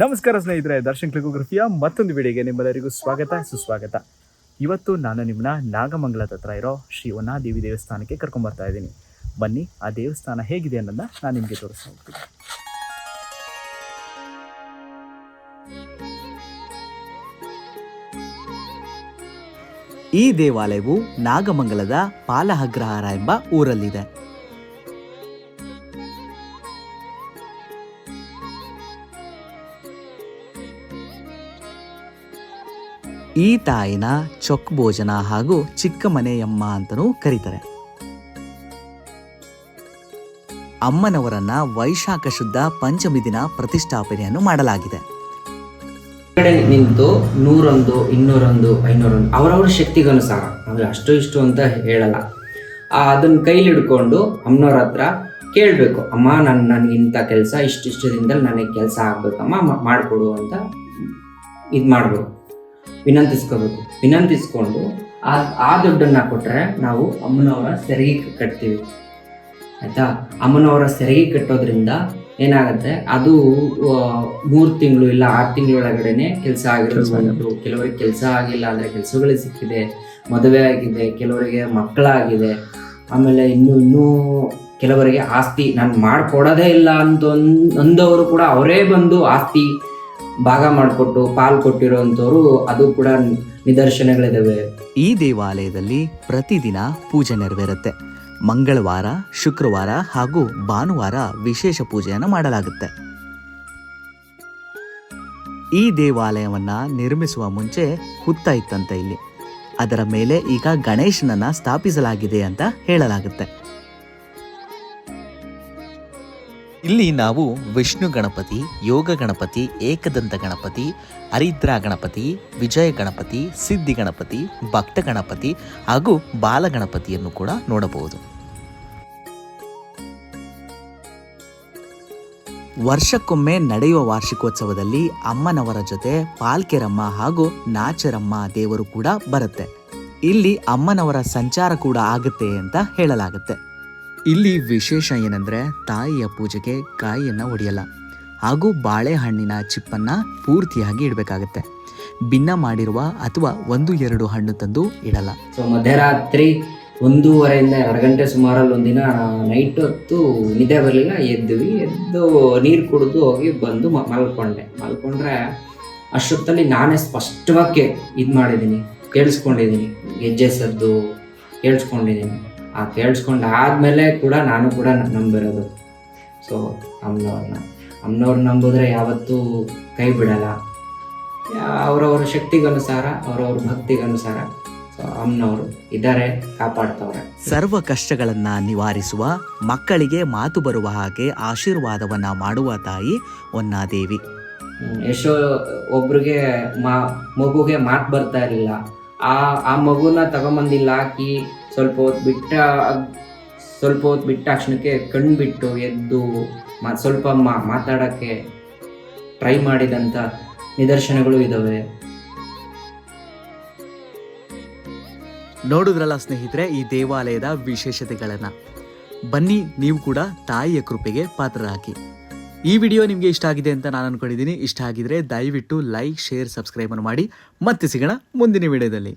ನಮಸ್ಕಾರ ಸ್ನೇಹಿತರೆ, ದರ್ಶನ್ ಕ್ಲಿಕೋಗ್ರಫಿಯ ಮತ್ತೊಂದು ವಿಡಿಯೋಗೆ ನಿಮ್ಮೆಲ್ಲರಿಗೂ ಸ್ವಾಗತ, ಸುಸ್ವಾಗತ. ಇವತ್ತು ನಾನು ನಿಮ್ಮನ್ನ ನಾಗಮಂಗಲದ ಹತ್ರ ಇರೋ ಶ್ರೀ ದೇವಿ ದೇವಸ್ಥಾನಕ್ಕೆ ಕರ್ಕೊಂಡು ಬರ್ತಾ ಇದ್ದೀನಿ. ಬನ್ನಿ, ಆ ದೇವಸ್ಥಾನ ಹೇಗಿದೆ ಅನ್ನೋದನ್ನ ನಾನು ನಿಮಗೆ ತೋರಿಸ್ತಾ ಹೋಗ್ತೀನಿ. ಈ ದೇವಾಲಯವು ನಾಗಮಂಗಲದ ಪಾಲಹಗ್ರಹಾರ ಎಂಬ ಊರಲ್ಲಿದೆ. ಈ ತಾಯಿನ ಚೊಕ್ ಭೋಜನ ಹಾಗೂ ಚಿಕ್ಕ ಮನೆಯಮ್ಮ ಅಂತಲೂ ಕರೀತಾರೆ. ಅಮ್ಮನವರನ್ನ ವೈಶಾಖ ಶುದ್ಧ ಪಂಚಮಿ ದಿನ ಪ್ರತಿಷ್ಠಾಪನೆಯನ್ನು ಮಾಡಲಾಗಿದೆ. ನಿಂತು ನೂರೊಂದು ಇನ್ನೂರೊಂದು ಐನೂರೊಂದು ಅವರವ್ರ ಶಕ್ತಿಗನುಸಾರ ಅಂದ್ರೆ ಅಷ್ಟು ಇಷ್ಟು ಅಂತ ಹೇಳಲ್ಲ. ಆ, ಅದನ್ನ ಕೈಲಿ ಹಿಡ್ಕೊಂಡು ಅಮ್ಮನವ್ರ ಹತ್ರ ಕೇಳಬೇಕು ಅಮ್ಮ ನನ್ ನನ್ಗೆ ಇಂಥ ಕೆಲಸ ಇಷ್ಟಿಷ್ಟು ದಿನದಲ್ಲಿ ನನಗೆ ಕೆಲಸ ಆಗ್ಬೇಕಮ್ಮ ಮಾಡ್ಕೊಡು ಅಂತ ಇದು ಮಾಡ್ಬೇಕು ವಿನಂತಿಸ್ಕೋಬೇಕು. ವಿನಂತಿಸ್ಕೊಂಡು ಆ ಆ ದುಡ್ಡನ್ನು ಕೊಟ್ಟರೆ ನಾವು ಅಮ್ಮನವರ ಸೆರಗಿ ಕಟ್ತೀವಿ. ಆಯಿತಾ? ಅಮ್ಮನವರ ಸೆರಗಿ ಕಟ್ಟೋದ್ರಿಂದ ಏನಾಗುತ್ತೆ? ಅದು ಮೂರು ತಿಂಗಳು ಇಲ್ಲ ಆರು ತಿಂಗಳೊಳಗಡೆನೆ ಕೆಲಸ ಆಗಿರೋದು. ಕೆಲವರಿಗೆ ಕೆಲಸ ಆಗಿಲ್ಲ ಅಂದರೆ ಕೆಲಸಗಳು ಸಿಕ್ಕಿದೆ ಮದುವೆ ಆಗಿದೆ ಕೆಲವರಿಗೆ ಮಕ್ಕಳಾಗಿದೆ ಆಮೇಲೆ ಇನ್ನೂ ಇನ್ನೂ ಕೆಲವರಿಗೆ ಆಸ್ತಿ ನಾನು ಮಾಡಿಕೊಡೋದೇ ಇಲ್ಲ ಅಂತ ಅಂದವರು ಕೂಡ ಅವರೇ ಬಂದು ಆಸ್ತಿ ಭಾಗ ಮಾಡಿಕೊಟ್ಟು ಪಾಲ್ ಕೊಟ್ಟಿರೋಂಥವ್ರು ಅದು ಕೂಡ ನಿದರ್ಶನಗಳಿದಾವೆ. ಈ ದೇವಾಲಯದಲ್ಲಿ ಪ್ರತಿದಿನ ಪೂಜೆ ನೆರವೇರುತ್ತೆ. ಮಂಗಳವಾರ, ಶುಕ್ರವಾರ ಹಾಗೂ ಭಾನುವಾರ ವಿಶೇಷ ಪೂಜೆಯನ್ನು ಮಾಡಲಾಗುತ್ತೆ. ಈ ದೇವಾಲಯವನ್ನ ನಿರ್ಮಿಸುವ ಮುಂಚೆ ಹುತ್ತ ಇತ್ತಂತೆ ಇಲ್ಲಿ. ಅದರ ಮೇಲೆ ಈಗ ಗಣೇಶನನ್ನ ಸ್ಥಾಪಿಸಲಾಗಿದೆ ಅಂತ ಹೇಳಲಾಗುತ್ತೆ. ಇಲ್ಲಿ ನಾವು ವಿಷ್ಣು ಗಣಪತಿ, ಯೋಗ ಗಣಪತಿ, ಏಕದಂತ ಗಣಪತಿ ಹರಿದ್ರಾ ಗಣಪತಿ, ವಿಜಯ ಗಣಪತಿ, ಸಿದ್ಧಿ ಗಣಪತಿ, ಭಕ್ತ ಗಣಪತಿ ಹಾಗೂ ಬಾಲ ಗಣಪತಿಯನ್ನು ಕೂಡ ನೋಡಬಹುದು. ವರ್ಷಕ್ಕೊಮ್ಮೆ ನಡೆಯುವ ವಾರ್ಷಿಕೋತ್ಸವದಲ್ಲಿ ಅಮ್ಮನವರ ಜೊತೆ ಪಾಲ್ಕೆರಮ್ಮ ಹಾಗೂ ನಾಚರಮ್ಮ ದೇವರು ಕೂಡ ಬರುತ್ತೆ. ಇಲ್ಲಿ ಅಮ್ಮನವರ ಸಂಚಾರ ಕೂಡ ಆಗುತ್ತೆ ಅಂತ ಹೇಳಲಾಗುತ್ತೆ. ಇಲ್ಲಿ ವಿಶೇಷ ಏನಂದ್ರೆ ತಾಯಿಯ ಪೂಜೆಗೆ ಕಾಯಿಯನ್ನ ಒಡೆಯಲ್ಲ ಹಾಗೂ ಬಾಳೆಹಣ್ಣಿನ ಚಿಪ್ಪನ್ನ ಪೂರ್ತಿಯಾಗಿ ಇಡಬೇಕಾಗತ್ತೆ. ಭಿನ್ನ ಮಾಡಿರುವ ಅಥವಾ ಒಂದು, ಎರಡು ಹಣ್ಣು ತಂದು ಇಡಲ್ಲ. ಸೊ ಮಧ್ಯರಾತ್ರಿ ಒಂದೂವರೆಯಿಂದ ಎರಡು ಗಂಟೆ ಸುಮಾರಲ್ಲಿ ಒಂದಿನ ನೈಟ್ ಹೊತ್ತು ನಿದ್ದೆ ಬರಲಿಲ್ಲ, ಎದ್ವಿ, ಎದ್ದು ನೀರು ಕುಡಿದು ಹೋಗಿ ಬಂದು ಮಲ್ಕೊಂಡೆ. ಮಲ್ಕೊಂಡ್ರೆ ಅಷ್ಟೊತ್ತಲ್ಲಿ ನಾನೇ ಸ್ಪಷ್ಟವಾಗಿ ಇದು ಮಾಡಿದ್ದೀನಿ, ಕೇಳಿಸ್ಕೊಂಡಿದ್ದೀನಿ, ಗೆಜ್ಜೆ ಸದ್ದು ಕೇಳಿಸ್ಕೊಂಡಿದ್ದೀನಿ. ಆ ಕೇಳಿಸ್ಕೊಂಡು ಆದಮೇಲೆ ಕೂಡ ನಾನು ಕೂಡ ನಂಬಿರೋದು. ಸೊ ಅಮ್ಮನವ್ರನ್ನ ಅಮ್ಮನವ್ರನ್ನ ನಂಬಿದ್ರೆ ಯಾವತ್ತೂ ಕೈ ಬಿಡಲ್ಲ. ಅವರವ್ರ ಶಕ್ತಿಗನುಸಾರ ಅವರವ್ರ ಭಕ್ತಿಗನುಸಾರ ಅಮ್ಮನವರು ಇದ್ದಾರೆ ಕಾಪಾಡ್ತವ್ರೆ. ಸರ್ವ ಕಷ್ಟಗಳನ್ನ ನಿವಾರಿಸುವ ಮಕ್ಕಳಿಗೆ ಮಾತು ಬರುವ ಹಾಗೆ ಆಶೀರ್ವಾದವನ್ನ ಮಾಡುವ ತಾಯಿ ಹೊನ್ನಾದೇವಿ. ಎಷ್ಟೋ ಒಬ್ರಿಗೆ ಮಾ ಮಗುಗೆ ಮಾತು ಬರ್ತಾ ಇರಲಿಲ್ಲ. ಆ ಆ ಮಗುನ ತಗೊಂಬಂದಿಲ್ಲ ಹಾಕಿ ಸ್ವಲ್ಪ ಹೊತ್ತು ಬಿಟ್ಟ ಸ್ವಲ್ಪ ಹೊತ್ತು ಬಿಟ್ಟ ತಕ್ಷಣಕ್ಕೆ ಕಣ್ಣು ಬಿಟ್ಟು ಎದ್ದು ಮ, ಸ್ವಲ್ಪ ಮಾತಾಡೋಕ್ಕೆ ಟ್ರೈ ಮಾಡಿದಂಥ ನಿದರ್ಶನಗಳು ಇದ್ದಾವೆ ನೋಡಿದ್ರಲ್ಲ ಸ್ನೇಹಿತರೆ, ಈ ದೇವಾಲಯದ ವಿಶೇಷತೆಗಳನ್ನು. ಬನ್ನಿ, ನೀವು ಕೂಡ ತಾಯಿಯ ಕೃಪೆಗೆ ಪಾತ್ರರಾಗಿ. ಈ ವಿಡಿಯೋ ನಿಮಗೆ ಇಷ್ಟ ಆಗಿದೆ ಅಂತ ನಾನು ಅನ್ಕೊಂಡಿದ್ದೀನಿ. ಇಷ್ಟ ಆಗಿದ್ರೆ ದಯವಿಟ್ಟು ಲೈಕ್, ಶೇರ್, ಸಬ್ಸ್ಕ್ರೈಬನ್ನು ಮಾಡಿ. ಮತ್ತೆ ಸಿಗೋಣ ಮುಂದಿನ ವಿಡಿಯೋದಲ್ಲಿ.